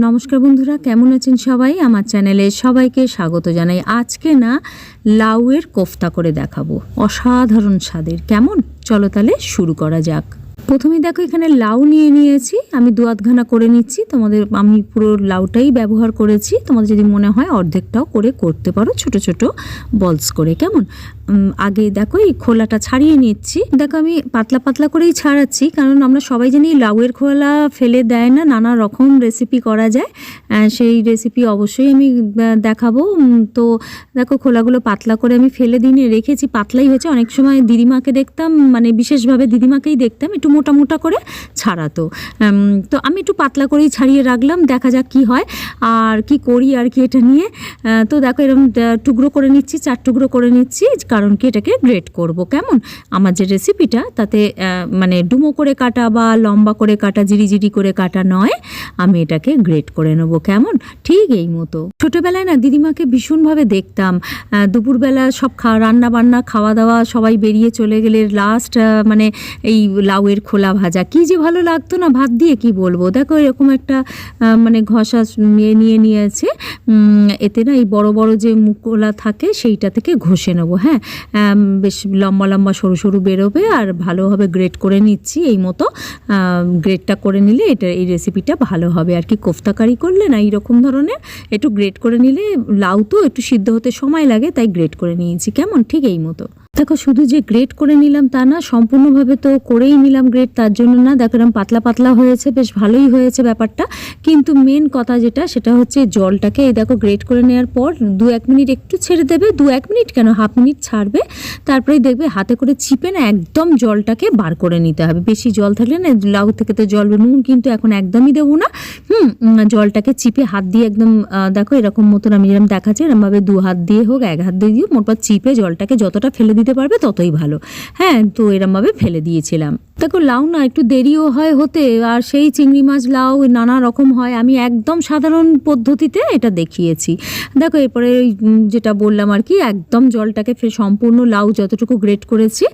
নমস্কার বন্ধুরা, কেমন আছেন সবাই? আমার চ্যানেলে সবাইকে স্বাগত জানাই। আজকে না লাউয়ের কোফতা করে দেখাবো। অসাধারণ স্বাদের। কেমন? চলো তাহলে শুরু করা যাক। প্রথমে দেখো এখানে লাউ নিয়ে নিয়েছি, আমি দু আধখানা করে নিচ্ছি, তোমাদের আমি পুরো লাউটাই ব্যবহার করেছি, তোমাদের যদি মনে হয় অর্ধেকটাও করে করতে পারো, ছোট ছোট বলস করে, কেমন? আগে দেখো এই খোলাটা ছাড়িয়ে নিচ্ছি, দেখো আমি পাতলা পাতলা করেই ছাড়াচ্ছি, কারণ আমরা সবাই জানি লাউয়ের খোলা ফেলে দেয় না, নানা রকম রেসিপি করা যায় সেই রেসিপি অবশ্যই আমি দেখাবো তো দেখো খোলাগুলো পাতলা করে আমি ফেলে দিনে রেখেছি, পাতলাই হয়েছে, অনেক সময় দিদিমাকে দেখতাম মানে বিশেষভাবে দিদিমাকেই দেখতাম, একটু মোটা মোটা করে ছাড়াতো। তো আমি একটু পাতলা করেই ছাড়িয়ে রাখলাম, দেখা যাক কি হয়, আর কি করি আর কি এটা নিয়ে। তো দেখো এরকম টুকরো করে নিচ্ছি, চার টুকরো করে নিচ্ছি, কারণ কি এটাকে গ্রেট করব। কেমন? আমার যে রেসিপিটা তাতে মানে ডুমো করে কাটা বা লম্বা করে কাটা জিরি জিরি করে কাটা নয়, আমি এটাকে গ্রেট করে নেব। কেমন? ঠিক এই মতো। ছোটোবেলায় না দিদিমাকে ভীষণভাবে দেখতাম। দুপুরবেলা সব খা রান্না বান্না খাওয়া দাওয়া সবাই বেরিয়ে চলে গেলে লাস্ট মানে এই লাউয়ের খোলা ভাজা। কি যে ভালো লাগতো না, ভাত দিয়ে কি বলব? দেখো এরকম একটা মানে ঘষা নিয়ে নিয়ে নিয়েছে। এতে না এই বড় বড় যে মুখোলা থাকে সেইটা থেকে ঘষে নেব হ্যাঁ? বেশ লম্বা লম্বা সরু সরু বেরোবে আর ভালোভাবে গ্রেট করে নিচ্ছি এই মতো। গ্রেটটা করে নিলে এটা, এই রেসিপিটা ভালো হবে। আর কি কোফতাকারি করলে না এইরকম ধরনের, একটু গ্রেট করে নিলে, লাউ তো একটু সিদ্ধ হতে সময় লাগে, তাই গ্রেট করে নিয়েছি। কেমন? ঠিক এই মতো। দেখো, শুধু যে গ্রেট করে নিলাম তা না, সম্পূর্ণভাবে তো করেই নিলাম গ্রেট তার জন্য না, দেখো এরকম পাতলা পাতলা হয়েছে, বেশ ভালোই হয়েছে ব্যাপারটা। কিন্তু মেন কথা যেটা, সেটা হচ্ছে জলটাকে, এই দেখো গ্রেট করে নেওয়ার পর দু এক মিনিট একটু ছেড়ে দেবে, দু এক মিনিট কেন, হাফ মিনিট ছাড়বে, তারপরেই দেখবে হাতে করে চিপে না একদম জলটাকে বার করে নিতে হবে। বেশি জল থাকলে না, লাউ থেকে তো জল, নুন কিন্তু এখন একদমই দেবো না। হুম জলটাকে চিপে হাত দিয়ে একদম দেখো এরকম মতন আমি যেরকম দেখাচ্ছি, এরমভাবে দু হাত দিয়ে হোক, এক হাত দিয়ে দিও মোটবার চিপে জলটাকে যতটা ফেলে দিতে পারবে ততই ভালো। হ্যাঁ তো এরমভাবে ফেলে দিয়েছিলাম। দেখো, লাউ না একটু দেরিও হয় হতে, আর সেই চিংড়ি মাছ, লাউ নানা রকম হয়। আমি একদম সাধারণ পদ্ধতিতে এটা দেখিয়েছি। দেখো, এরপরে যেটা বললাম আর কি, একদম জলটাকে সম্পূর্ণ লাউ যতটুকু গ্রেট করেছি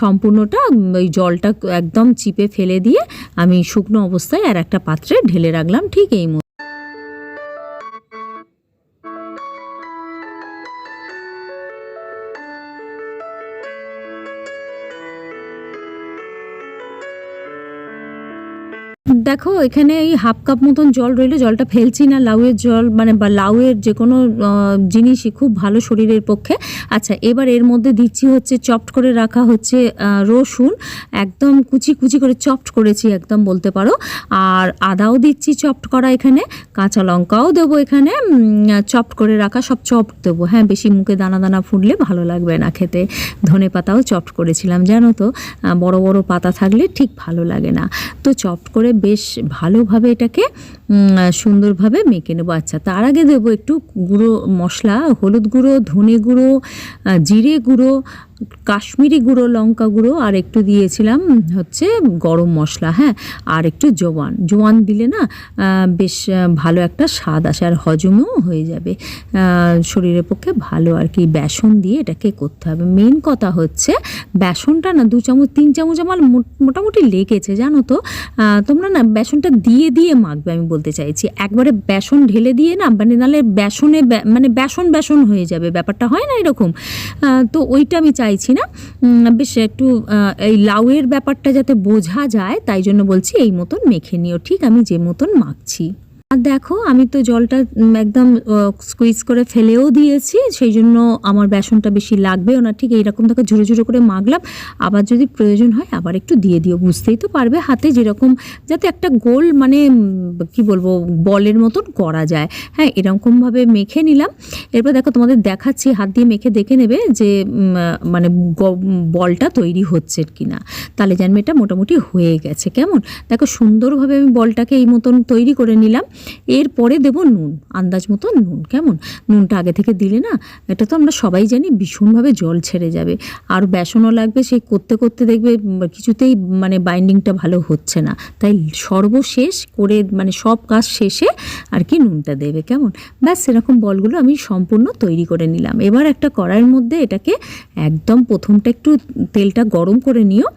সম্পূর্ণটা ওই জলটা একদম চিপে ফেলে দিয়ে আমি শুকনো অবস্থায় আর একটা পাত্রে ঢেলে রাখলাম। ঠিক এই দেখো, এখানে এই হাফ কাপ মতন জল রইল, জলটা ফেলছি না, লাউয়ের জল মানে বা লাউয়ের যে কোনো জিনিসই খুব ভালো শরীরের পক্ষে। আচ্ছা এবার এর মধ্যে দিচ্ছি হচ্ছে, চপড করে রাখা হচ্ছে রসুন। একদম কুচি কুচি করে চপড করেছি, একদম বলতে পারো। আর আদাও দিচ্ছি চপড করা এখানে, কাঁচা লঙ্কাও দেবো এখানে চপড করে রাখা সব চপড দেবো। হ্যাঁ বেশি মুখে দানা দানা ফুটলে ভালো লাগবে না খেতে। ধনে পাতাও চপড করেছিলাম, জানো তো। বড় বড় পাতা থাকলে ঠিক ভালো লাগে না। তো চপড করে বেশ ভালোভাবে এটাকে সুন্দরভাবে মেখে নেব। আচ্ছা তার আগে দেবো একটু গুঁড়ো মশলা, হলুদ গুঁড়ো, ধনে গুঁড়ো জিরে গুঁড়ো কাশ্মীরি গুঁড়ো, লঙ্কা গুঁড়ো আর একটু দিয়েছিলাম হচ্ছে গরম মশলা হ্যাঁ আর একটু জোয়ান। জোয়ান দিলে না বেশ ভালো একটা স্বাদ আসে আর হজমেও হয়ে যাবে। শরীরের পক্ষে ভালো আর কি, বেসন দিয়ে এটাকে করতে হবে। মেন কথা হচ্ছে, বেসনটা না দু চামচ, তিন চামচ আমার মোট- মোটামুটি লেগেছে, জানো তো। তোমরা না বেসনটা দিয়ে দিয়ে মাখবে, আমি বলতে চাইছি। একবারে বেসন ঢেলে দিয়ে না মানে নাহলে বেসনে মানে বেসন বেসন হয়ে যাবে, ব্যাপারটা হয় না এরকম। তো ওইটা আমি চাইছি না। বেশ একটু এই লাউয়ের ব্যাপারটা যাতে বোঝা যায়, তাই জন্য বলছি এই মতন মেখে নিও। ঠিক আমি যে মতন মাখছি। আর দেখো, আমি তো জলটা একদম স্কুইজ করে ফেলেও দিয়েছি সেই জন্য আমার বেসনটা বেশি লাগবেও না। ঠিক এইরকম থেকে ঝুড়ো ঝুড়ো করে মাখলাম, আবার যদি প্রয়োজন হয় আবার একটু দিয়ে দিও, বুঝতেই তো পারবে হাতে যেরকম, যাতে একটা গোল মানে কি বলব, বলের মতন করা যায়। হ্যাঁ এরকমভাবে মেখে নিলাম। এরপর দেখো, তোমাদের দেখাচ্ছি, হাত দিয়ে মেখে দেখে নেবে যে মানে বলটা তৈরি হচ্ছে কি না তাহলে জানবে এটা মোটামুটি হয়ে গেছে, কেমন? দেখো, সুন্দরভাবে আমি বলটাকে এই মতন তৈরি করে নিলাম। এরপরে দেব নুন, আন্দাজ মতো নুন, কেমন? নুনটা আগে থেকে দিলে না, এটা তো আমরা সবাই জানি ভীষণভাবে জল ছেড়ে যাবে। আর বেসনও লাগবে, সেই করতে করতে দেখবে কিছুতেই মানে বাইন্ডিংটা ভালো হচ্ছে না। তাই সর্বশেষ করে মানে সব কাজ শেষে আর কি নুনটা দেবে, কেমন? ব্যাস সেরকম বলগুলো আমি সম্পূর্ণ তৈরি করে নিলাম। এবার একটা কড়াইয়ের মধ্যে এটাকে একদম প্রথমটা একটু তেলটা গরম করে নিও।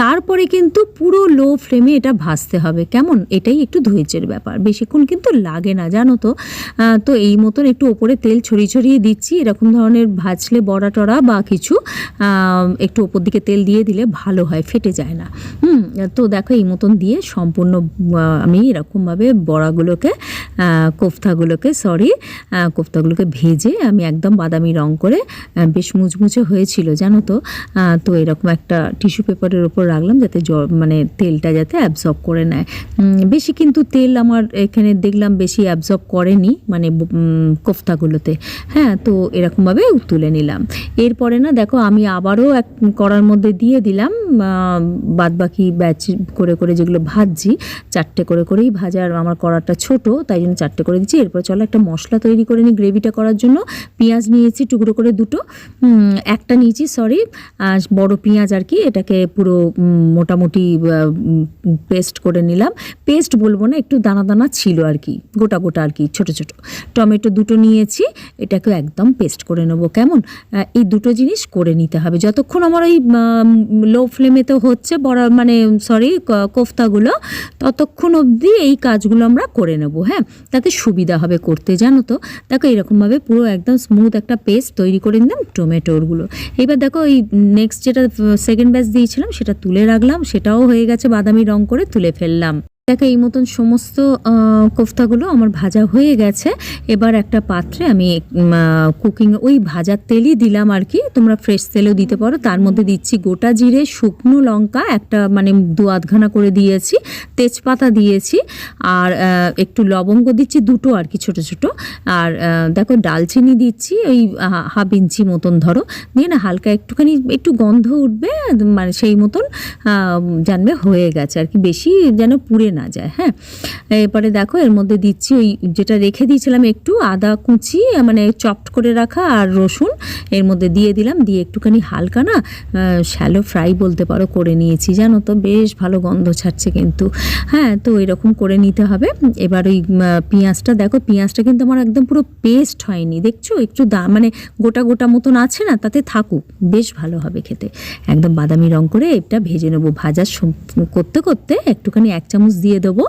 তারপরে কিন্তু পুরো লো ফ্লেমে এটা ভাজতে হবে। কেমন? এটাই একটু ধৈর্যের ব্যাপার। বেশিক্ষণ কিন্তু লাগে না, জানো তো? তো এই মতন একটু ওপরে তেল ছড়িয়ে ছড়িয়ে দিচ্ছি। এরকম ধরনের ভাজলে বড়া টড়া বা কিছু একটু ওপর দিকে তেল দিয়ে দিলে ভালো হয়, ফেটে যায় না। হুম, তো দেখো এই মতন দিয়ে সম্পূর্ণ আমি এরকমভাবে বড়াগুলোকে কোফতাগুলোকে সরি কোফতাগুলোকে ভেজে আমি একদম বাদামি রং করে বেশ মুচমুচে হয়েছিল, জানো তো? তো এরকম একটা টিস্যু পেপারের ওপর রাখলাম যাতে মানে তেলটা যাতে অ্যাবজর্ব করে নেয়। বেশি কিন্তু তেল আমার এখানে দেখলাম বেশি অ্যাবজর্ব করেনি মানে কোফতাগুলোতে। হ্যাঁ তো এরকমভাবে তুলে নিলাম। এরপরে না, দেখো, আমি আবারও এক কড়ার মধ্যে দিয়ে দিলাম বাদ বাকি ব্যাচ করে করে যেগুলো ভাজছি, চারটে করে করেই ভাজার আমার কড়াটা ছোট, তাই জন্য চারটে করে দিচ্ছি। এরপর চলো একটা মশলা তৈরি করে নিই গ্রেভিটা করার জন্য। পেঁয়াজ নিয়েছি টুকরো করে দুটো। একটা নিয়েছি, সরি বড় পেঁয়াজ আর কি, এটাকে পুরো মোটামুটি পেস্ট করে নিলাম। পেস্ট বলব না, একটু দানা দানা ছিল আর কি, গোটা গোটা আর কি, ছোট ছোট। টমেটো দুটো নিয়েছি এটাকে একদম পেস্ট করে নেব, কেমন? এই দুটো জিনিস করে নিতে হবে। যতক্ষণ আমার ওই লো ফ্লেমেতে হচ্ছে বড় মানে সরি কোফতাগুলো, ততক্ষণ অবধি এই কাজগুলো আমরা করে নেব হ্যাঁ? তাতে সুবিধা হবে করতে, জানো তো? দেখো, এরকমভাবে পুরো একদম স্মুথ একটা পেস্ট তৈরি করে নিলাম টমেটোরগুলো এবার দেখো, এই নেক্সট যেটা সেকেন্ড ব্যাচ দিয়েছিলাম, সেটা তুলে রাখলাম সেটাও হয়ে গেছে বাদামি রং করে তুলে ফেললাম। দেখো, এই মতন সমস্ত কোফতাগুলো আমার ভাজা হয়ে গেছে। এবার একটা পাত্রে আমি কুকিং ওই ভাজার তেলই দিলাম আর কি। তোমরা ফ্রেশ তেলও দিতে পারো। তার মধ্যে দিচ্ছি গোটা জিরে, শুকনো লঙ্কা, একটা মানে দু আধখানা করে দিয়েছি, তেজপাতা দিয়েছি, আর একটু লবঙ্গ দিচ্ছি, দুটো আর কি, ছোট ছোট। আর দেখো, ডালচিনি দিচ্ছি, ওই হাফ ইঞ্চি মতন ধরো। দিয়ে না, হালকা একটুখানি, একটু গন্ধ উঠবে মানে সেই মতন জানবে, হয়ে গেছে আর কি। বেশি যেন পুড়ে না যায় হ্যাঁ? এরপরে দেখো, এর মধ্যে দিচ্ছি ওই যেটা রেখে দিয়েছিলাম একটু আদা কুচি মানে চপড করে রাখা আর রসুন। এর মধ্যে দিয়ে দিলাম, দিয়ে একটুখানি হালকা না শ্যালো ফ্রাই বলতে পারো, করে নিয়েছি। জানো তো, বেশ ভালো গন্ধ ছাড়ছে কিন্তু। হ্যাঁ তো এরকম করে নিতে হবে। এবার ওই পেঁয়াজটা দেখো, পেঁয়াজটা কিন্তু আমার একদম পুরো পেস্ট হয়নি। দেখছ? একটু দা মানে গোটা গোটা মতন আছে না, তাতে থাকুক, বেশ ভালো হবে খেতে। একদম বাদামি রং করে এটা ভেজে নেব। ভাজা করতে করতে একটুখানি এক চামচ দিয়ে দেবো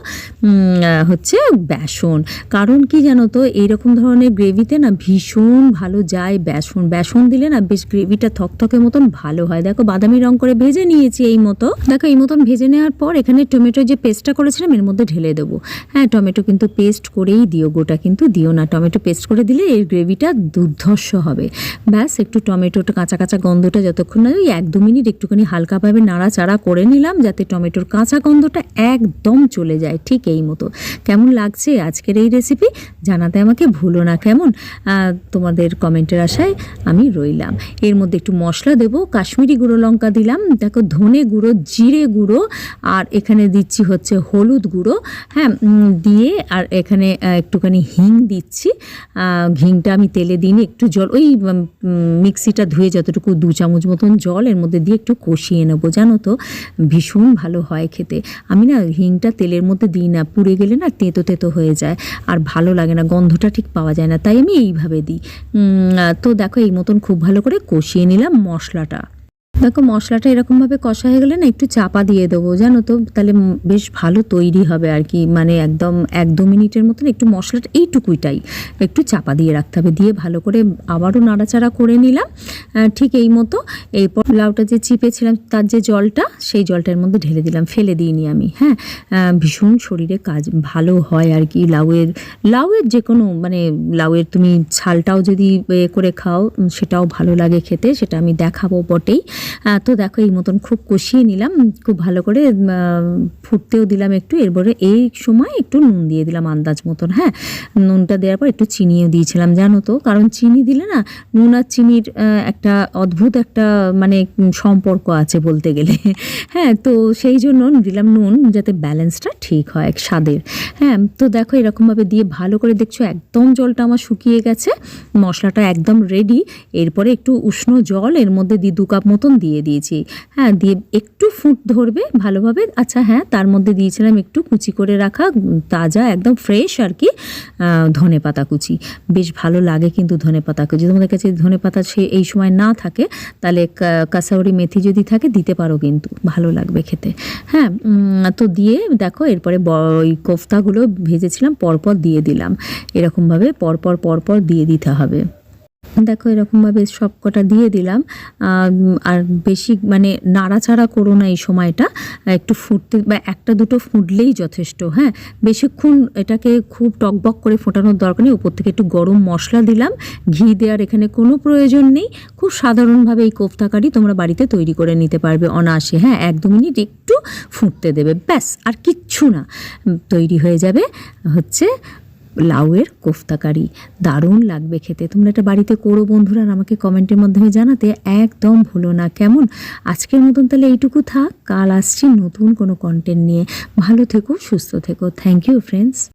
হচ্ছে বেসন। কারণ কি জানো তো, এইরকম ধরনের গ্রেভিতে না ভীষণ ভালো যায় বেসন। বেসন দিলে না বেশ গ্রেভিটা থকথকে মতন ভালো হয়। দেখো বাদামি রং করে ভেজে নিয়েছি এই মতো। দেখো এই মতন ভেজে নেওয়ার পর এখানে টমেটো যে পেস্টটা করেছিলাম, এর মধ্যে ঢেলে দেবো। হ্যাঁ টমেটো কিন্তু পেস্ট করেই দিও, গোটা কিন্তু দিও না। টমেটো পেস্ট করে দিলে এর গ্রেভিটা দুর্ধর্ষ হবে। ব্যাস, একটু টমেটোটা কাঁচা কাঁচা গন্ধটা যতক্ষণ না ওই এক দু মিনিট একটুখানি হালকাভাবে নাড়াচাড়া করে নিলাম, যাতে টমেটোর কাঁচা গন্ধটা একদম চলে যায় ঠিক এই মতো। কেমন লাগছে আজকের এই রেসিপি জানাতে আমাকে ভুলো না, কেমন? তোমাদের কমেন্টের আশায় আমি রইলাম। এর মধ্যে একটু মশলা দেব, কাশ্মীরি গুঁড়ো লঙ্কা দিলাম, দেখো ধনে গুঁড়ো, জিরে গুঁড়ো, আর এখানে দিচ্ছি হচ্ছে হলুদ গুঁড়ো হ্যাঁ দিয়ে আর এখানে একটুখানি হিং দিচ্ছি। হিংটা আমি তেলে দিইনি একটু জল, ওই মিক্সিটা ধুয়ে যতটুকু দু চামচ মতন জল এর মধ্যে দিয়ে একটু কষিয়ে নেব, জানো তো? ভীষণ ভালো হয় খেতে। আমি না হিংটা তেলের মধ্যে দিই না, পুড়ে গেলে না তেঁতো তেঁতো হয়ে যায় আর ভালো লাগে না, গন্ধটা ঠিক পাওয়া যায় না, তাই আমি এইভাবে দিই। তো দেখো এই মতন খুব ভালো করে কষিয়ে নিলাম মশলাটা। দেখো, মশলাটা এরকমভাবে কষা হয়ে গেলে না একটু চাপা দিয়ে দেবো, জানো তো? তাহলে বেশ ভালো তৈরি হবে আর কি। মানে একদম এক দু মিনিটের মতন একটু মশলাটা এইটুকুইটাই একটু চাপা দিয়ে রাখতে হবে। দিয়ে ভালো করে আবারও নাড়াচাড়া করে নিলাম। ঠিক এই মতো। এরপর লাউটা যে চিপেছিলাম, তার যে জলটা, সেই জলটার মধ্যে ঢেলে দিলাম। ফেলে দিইনি আমি হ্যাঁ? ভীষণ শরীরে কাজ ভালো হয় আর কি। লাউয়ের লাউয়ের যে কোনো মানে লাউয়ের তুমি ছালটাও যদি করে খাও সেটাও ভালো লাগে খেতে। সেটা আমি দেখাবো বটেই। তো দেখো এই মতন খুব কষিয়ে নিলাম, খুব ভালো করে ফুটতেও দিলাম একটু, এরপরে এই সময় একটু নুন দিয়ে দিলাম আন্দাজ মতন হ্যাঁ? নুনটা দেওয়ার পর একটু চিনিও দিয়েছিলাম, জানো তো? কারণ চিনি দিলে না, নুন আর চিনির একটা অদ্ভুত একটা মানে সম্পর্ক আছে বলতে গেলে হ্যাঁ? তো সেই জন্য দিলাম নুন যাতে ব্যালেন্সটা ঠিক হয় এক স্বাদের হ্যাঁ? তো দেখো এরকমভাবে দিয়ে ভালো করে দেখছ, একদম জলটা আমার শুকিয়ে গেছে, মশলাটা একদম রেডি এরপরে একটু উষ্ণ জল, এর মধ্যে দিয়ে দু কাপ মতন দিয়ে দিয়েছি। হ্যাঁ দিয়ে একটু ফুট ধরবে ভালোভাবে। আচ্ছা হ্যাঁ তার মধ্যে দিয়েছিলাম একটু কুচি করে রাখা তাজা, একদম ফ্রেশ আর কি ধনে পাতা কুচি। বেশ ভালো লাগে কিন্তু ধনে পাতা কুচি। তোমাদের কাছে ধনে পাতা সে এই সময় না থাকে, তাহলে কাসাউরি মেথি যদি থাকে, দিতে পারো কিন্তু, ভালো লাগবে খেতে। হ্যাঁ তো দিয়ে দেখো, এরপরে ওই কোফতাগুলো ভেজেছিলাম, পরপর দিয়ে দিলাম। এরকমভাবে পরপর পরপর দিয়ে দিতে হবে। দেখো, এরকমভাবে সব কটা দিয়ে দিলাম। আর বেশি মানে নাড়াচাড়া করো না এই সময়টা। একটু ফুটতে বা একটা দুটো ফুটলেই যথেষ্ট হ্যাঁ? বেশিক্ষণ এটাকে খুব টকবক করে ফোটানোর দরকার নেই। উপর থেকে একটু গরম মশলা দিলাম। ঘি দেওয়ার এখানে কোনো প্রয়োজন নেই। খুব সাধারণভাবে এই কোফতা কারি তোমরা বাড়িতে তৈরি করে নিতে পারবে অনায়াসে হ্যাঁ? এক দু মিনিট একটু ফুটতে দেবে, ব্যাস, আর কিচ্ছু না। তৈরি হয়ে যাবে হচ্ছে লাউয়ের কোফতা কারি দারুণ লাগবে খেতে। তোমরা এটা বাড়িতে করো বন্ধুরা আর আমাকে কমেন্টের মাধ্যমে জানাতে একদম ভুলো না। কেমন? আজকের মতন তাহলে এইটুকু থাক। কাল আসছি নতুন কোনো কন্টেন্ট নিয়ে। ভালো থেকো, সুস্থ থেকো। Thank you friends